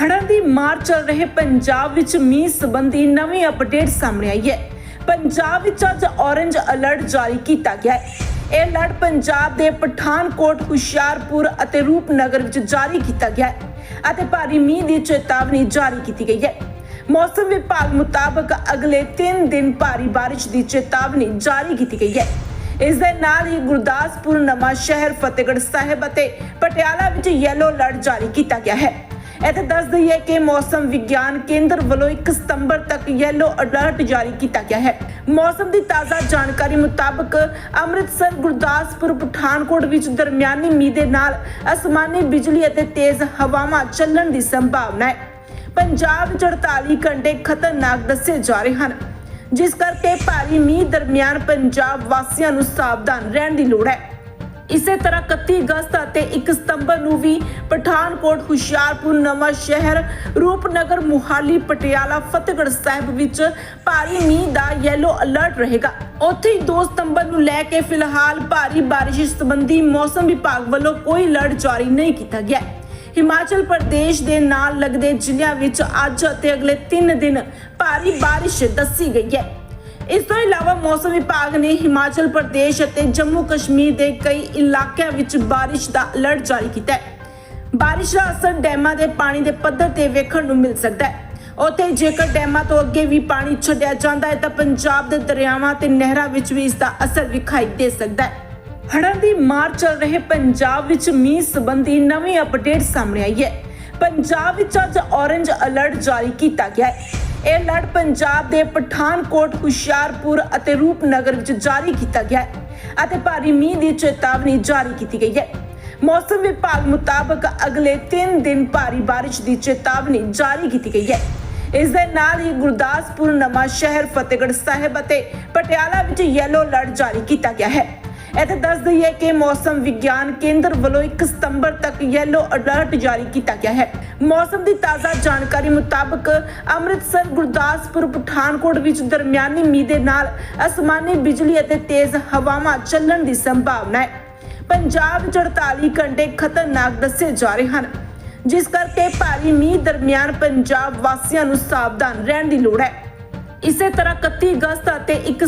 ਹੜ੍ਹਾਂ ਦੀ ਮਾਰ ਚੱਲ ਰਹੇ ਪੰਜਾਬ ਵਿੱਚ ਮੀਂਹ ਸੰਬੰਧੀ ਨਵੀਂ ਅਪਡੇਟ ਸਾਹਮਣੇ ਆਈ ਹੈ। ਪੰਜਾਬ ਵਿੱਚ ਅੱਜ ਔਰੰਜ ਅਲਰਟ ਜਾਰੀ ਕੀਤਾ ਗਿਆ ਹੈ। ਇਹ ਅਲਰਟ ਪੰਜਾਬ ਦੇ ਪਠਾਨਕੋਟ, ਹੁਸ਼ਿਆਰਪੁਰ ਅਤੇ ਰੂਪਨਗਰ ਵਿੱਚ ਜਾਰੀ ਕੀਤਾ ਗਿਆ ਹੈ ਅਤੇ ਭਾਰੀ ਮੀਂਹ ਦੀ ਚੇਤਾਵਨੀ ਜਾਰੀ ਕੀਤੀ ਗਈ ਹੈ। ਮੌਸਮ ਵਿਭਾਗ ਮੁਤਾਬਕ ਅਗਲੇ 3 ਦਿਨ ਭਾਰੀ ਬਾਰਿਸ਼ ਦੀ ਚੇਤਾਵਨੀ ਜਾਰੀ ਕੀਤੀ ਗਈ ਹੈ। ਇਸ ਦੇ ਨਾਲ ਹੀ ਗੁਰਦਾਸਪੁਰ ਨਵਾਂ ਸ਼ਹਿਰ ਫਤਿਹਗੜ੍ਹ ਸਾਹਿਬ ਅਤੇ ਪਟਿਆਲਾ ਵਿੱਚ ਯੈਲੋ ਅਲਰਟ ਜਾਰੀ ਕੀਤਾ ਗਿਆ ਹੈ। ਇੱਥੇ ਦੱਸ ਦਈਏ ਕਿ ਮੌਸਮ ਵਿਗਿਆਨ ਕੇਂਦਰ ਵੱਲੋਂ 1 ਸਤੰਬਰ ਤੱਕ ਯੈਲੋ ਅਲਰਟ ਜਾਰੀ ਕੀਤਾ ਗਿਆ ਹੈ। ਮੌਸਮ ਦੀ ਤਾਜ਼ਾ ਜਾਣਕਾਰੀ ਮੁਤਾਬਕ ਅੰਮ੍ਰਿਤਸਰ, ਗੁਰਦਾਸਪੁਰ, ਪਠਾਨਕੋਟ ਵਿੱਚ ਦਰਮਿਆਨੀ ਮੀਂਹ ਦੇ ਨਾਲ ਅਸਮਾਨੀ ਬਿਜਲੀ ਅਤੇ ਤੇਜ਼ ਹਵਾਵਾਂ ਚੱਲਣ ਦੀ ਸੰਭਾਵਨਾ ਹੈ। ਪੰਜਾਬ ਵਿੱਚ 48 ਘੰਟੇ ਖਤਰਨਾਕ ਦੱਸੇ ਜਾ ਰਹੇ ਹਨ, ਜਿਸ ਕਰਕੇ ਭਾਰੀ ਮੀਂਹ ਦਰਮਿਆਨ ਪੰਜਾਬ ਵਾਸੀਆਂ ਨੂੰ ਸਾਵਧਾਨ ਰਹਿਣ ਦੀ ਲੋੜ ਹੈ। ਇਸੇ ਤਰ੍ਹਾਂ 31 ਅਗਸਤ ਅਤੇ 1 ਸਤੰਬਰ ਨੂੰ ਵੀ ਪਠਾਨਕੋਟ, ਹੁਸ਼ਿਆਰਪੁਰ, ਨਵਾਂ ਸ਼ਹਿਰ, ਰੂਪਨਗਰ, ਮੁਹਾਲੀ, ਪਟਿਆਲਾ, ਫਤਿਹਗੜ੍ਹ ਸਾਹਿਬ ਵਿੱਚ ਭਾਰੀ ਮੀਂਹ ਦਾ ਯੈਲੋ ਅਲਰਟ ਰਹੇਗਾ। ਉੱਥੇ ਹੀ 2 ਸਤੰਬਰ ਨੂੰ ਲੈ ਕੇ ਫਿਲਹਾਲ ਭਾਰੀ ਬਾਰਿਸ਼ ਸੰਬੰਧੀ ਮੌਸਮ ਵਿਭਾਗ ਵੱਲੋਂ ਕੋਈ ਅਲਰਟ ਜਾਰੀ ਨਹੀਂ ਕੀਤਾ ਗਿਆ। ਹਿਮਾਚਲ ਪ੍ਰਦੇਸ਼ ਦੇ ਨਾਲ ਲੱਗਦੇ ਜ਼ਿਲ੍ਹਿਆਂ ਵਿੱਚ ਅੱਜ ਅਤੇ ਅਗਲੇ 3 ਦਿਨ ਭਾਰੀ ਬਾਰਿਸ਼ ਦੱਸੀ ਗਈ ਹੈ। ਇਸ ਤੋਂ ਇਲਾਵਾ ਮੌਸਮ ਵਿਭਾਗ ਨੇ ਹਿਮਾਚਲ ਪ੍ਰਦੇਸ਼ ਅਤੇ ਜੰਮੂ ਕਸ਼ਮੀਰ ਦੇ ਕਈ ਇਲਾਕਿਆਂ ਵਿੱਚ ਬਾਰਿਸ਼ ਦਾ ਅਲਰਟ ਜਾਰੀ ਕੀਤਾ ਹੈ। ਬਾਰਿਸ਼ ਦਾ ਅਸਰ ਡੈਮਾਂ ਦੇ ਪਾਣੀ ਦੇ ਪੱਧਰ ਤੇ ਵੇਖਣ ਨੂੰ ਮਿਲ ਸਕਦਾ ਹੈ। ਉੱਥੇ ਜੇਕਰ ਡੈਮਾਂ ਤੋਂ ਅੱਗੇ ਵੀ ਪਾਣੀ ਛੱਡਿਆ ਜਾਂਦਾ ਹੈ ਤਾਂ ਪੰਜਾਬ ਦੇ ਦਰਿਆਵਾਂ ਤੇ ਨਹਿਰਾਂ ਵਿੱਚ ਵੀ ਇਸ ਦਾ ਅਸਰ ਵਿਖਾਈ ਦੇ ਸਕਦਾ ਹੈ। ਹੜ੍ਹਾਂ ਦੀ ਮਾਰ ਚੱਲ ਰਹੇ ਪੰਜਾਬ ਵਿੱਚ ਮੀਂਹ ਸੰਬੰਧੀ ਨਵੀਂ ਅਪਡੇਟ ਸਾਹਮਣੇ ਆਈ ਹੈ। ਪੰਜਾਬ ਵਿੱਚ ਅੱਜ ਔਰੇਂਜ ਅਲਰਟ ਜਾਰੀ ਕੀਤਾ ਗਿਆ ਹੈ। ਇਹ ਅਲਰਟ ਪੰਜਾਬ ਦੇ ਪਠਾਨਕੋਟ, ਹੁਸ਼ਿਆਰਪੁਰ ਅਤੇ ਰੂਪਨਗਰ ਵਿੱਚ ਜਾਰੀ ਕੀਤਾ ਗਿਆ ਹੈ ਅਤੇ ਭਾਰੀ ਮੀਂਹ ਦੀ ਚੇਤਾਵਨੀ ਜਾਰੀ ਕੀਤੀ ਗਈ ਹੈ। ਮੌਸਮ ਵਿਭਾਗ ਮੁਤਾਬਕ ਅਗਲੇ 3 ਦਿਨ ਭਾਰੀ ਬਾਰਿਸ਼ ਦੀ ਚੇਤਾਵਨੀ ਜਾਰੀ ਕੀਤੀ ਗਈ ਹੈ। ਇਸ ਦੇ ਨਾਲ ਹੀ ਗੁਰਦਾਸਪੁਰ ਨਵਾਂ ਸ਼ਹਿਰ ਫਤਿਹਗੜ੍ਹ ਸਾਹਿਬ ਅਤੇ ਪਟਿਆਲਾ ਵਿੱਚ ਯੈਲੋ ਅਲਰਟ ਜਾਰੀ ਕੀਤਾ ਗਿਆ ਹੈ। ਇੱਥੇ ਦੱਸ ਦਈਏ ਕਿ ਮੌਸਮ ਵਿਗਿਆਨ ਕੇਂਦਰ ਵੱਲੋਂ 1 ਸਤੰਬਰ ਤੱਕ ਯੈਲੋ ਅਲਰਟ ਜਾਰੀ ਕੀਤਾ ਗਿਆ ਹੈ। ਮੌਸਮ ਦੀ ਤਾਜ਼ਾ ਜਾਣਕਾਰੀ ਮੁਤਾਬਕ ਅੰਮ੍ਰਿਤਸਰ, ਗੁਰਦਾਸਪੁਰ, ਪਠਾਨਕੋਟ ਵਿੱਚ ਦਰਮਿਆਨੀ ਮੀਂਹ ਦੇ ਨਾਲ ਅਸਮਾਨੀ ਬਿਜਲੀ ਅਤੇ ਤੇਜ਼ ਹਵਾਵਾਂ ਚੱਲਣ ਦੀ ਸੰਭਾਵਨਾ ਹੈ। ਪੰਜਾਬ ਵਿੱਚ 48 ਘੰਟੇ ਖਤਰਨਾਕ ਦੱਸੇ ਜਾ ਰਹੇ ਹਨ, ਜਿਸ ਕਰਕੇ ਭਾਰੀ ਮੀਂਹ ਦਰਮਿਆਨ ਪੰਜਾਬ ਵਾਸੀਆਂ ਨੂੰ ਸਾਵਧਾਨ ਰਹਿਣ ਦੀ ਲੋੜ ਹੈ। ਇਸੇ ਤਰ੍ਹਾਂ 31 ਅਗਸਤ ਅਤੇ 1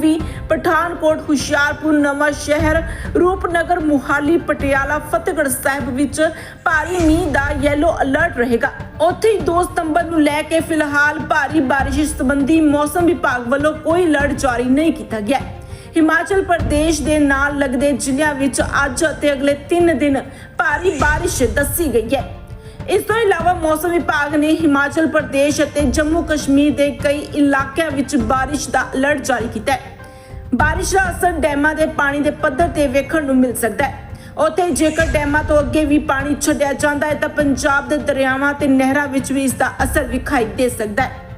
ਸਤੰਬਰ ਪਠਾਨਕੋਟ, ਹੁਸ਼ਿਆਰਪੁਰ, ਨਵਾਂ ਸ਼ਹਿਰ, ਰੂਪਨਗਰ, ਮੁਹਾਲੀ, ਪਟਿਆਲਾ, ਫਤਿਹਗੜ੍ਹ ਸਾਹਿਬ ਵਿੱਚ ਭਾਰੀ ਮੀਂਹ ਦਾ ਯੈਲੋ ਅਲਰਟ ਰਹੇਗਾ। ਉੱਥੇ 2 ਸਤੰਬਰ ਨੂੰ ਲੈ ਕੇ ਫਿਲਹਾਲ ਭਾਰੀ ਬਾਰਿਸ਼ ਸੰਬੰਧੀ ਮੌਸਮ ਵਿਭਾਗ ਵੱਲੋਂ ਕੋਈ ਅਲਰਟ ਜਾਰੀ ਨਹੀਂ ਕੀਤਾ ਗਿਆ। ਹੈ ਹਿਮਾਚਲ ਪ੍ਰਦੇਸ਼ ਦੇ ਨਾਲ ਲੱਗਦੇ ਜ਼ਿਲ੍ਹਿਆਂ ਵਿੱਚ ਅੱਜ ਅਤੇ ਅਗਲੇ 3 ਦਿਨ ਭਾਰੀ ਬਾਰਿਸ਼ ਦੱਸੀ ਗਈ ਹੈ। ਇਸ ਤੋਂ ਇਲਾਵਾ ਮੌਸਮ ਵਿਭਾਗ ਨੇ ਹਿਮਾਚਲ ਪ੍ਰਦੇਸ਼ ਅਤੇ ਜੰਮੂ ਕਸ਼ਮੀਰ ਦੇ ਕਈ ਇਲਾਕਿਆਂ ਵਿੱਚ ਬਾਰਿਸ਼ ਦਾ ਅਲਰਟ ਜਾਰੀ ਕੀਤਾ ਹੈ। ਬਾਰਿਸ਼ ਦਾ ਅਸਰ ਡੈਮਾਂ ਦੇ ਪਾਣੀ ਦੇ ਪੱਧਰ ਤੇ ਵੇਖਣ ਨੂੰ ਮਿਲ ਸਕਦਾ ਹੈ। ਉੱਥੇ ਜੇਕਰ ਡੈਮਾਂ ਤੋਂ ਅੱਗੇ ਵੀ ਪਾਣੀ ਛੱਡਿਆ ਜਾਂਦਾ ਹੈ ਤਾਂ ਪੰਜਾਬ ਦੇ ਦਰਿਆਵਾਂ ਤੇ ਨਹਿਰਾਂ ਵਿੱਚ ਵੀ ਇਸ ਦਾ ਅਸਰ ਵਿਖਾਈ ਦੇ ਸਕਦਾ ਹੈ।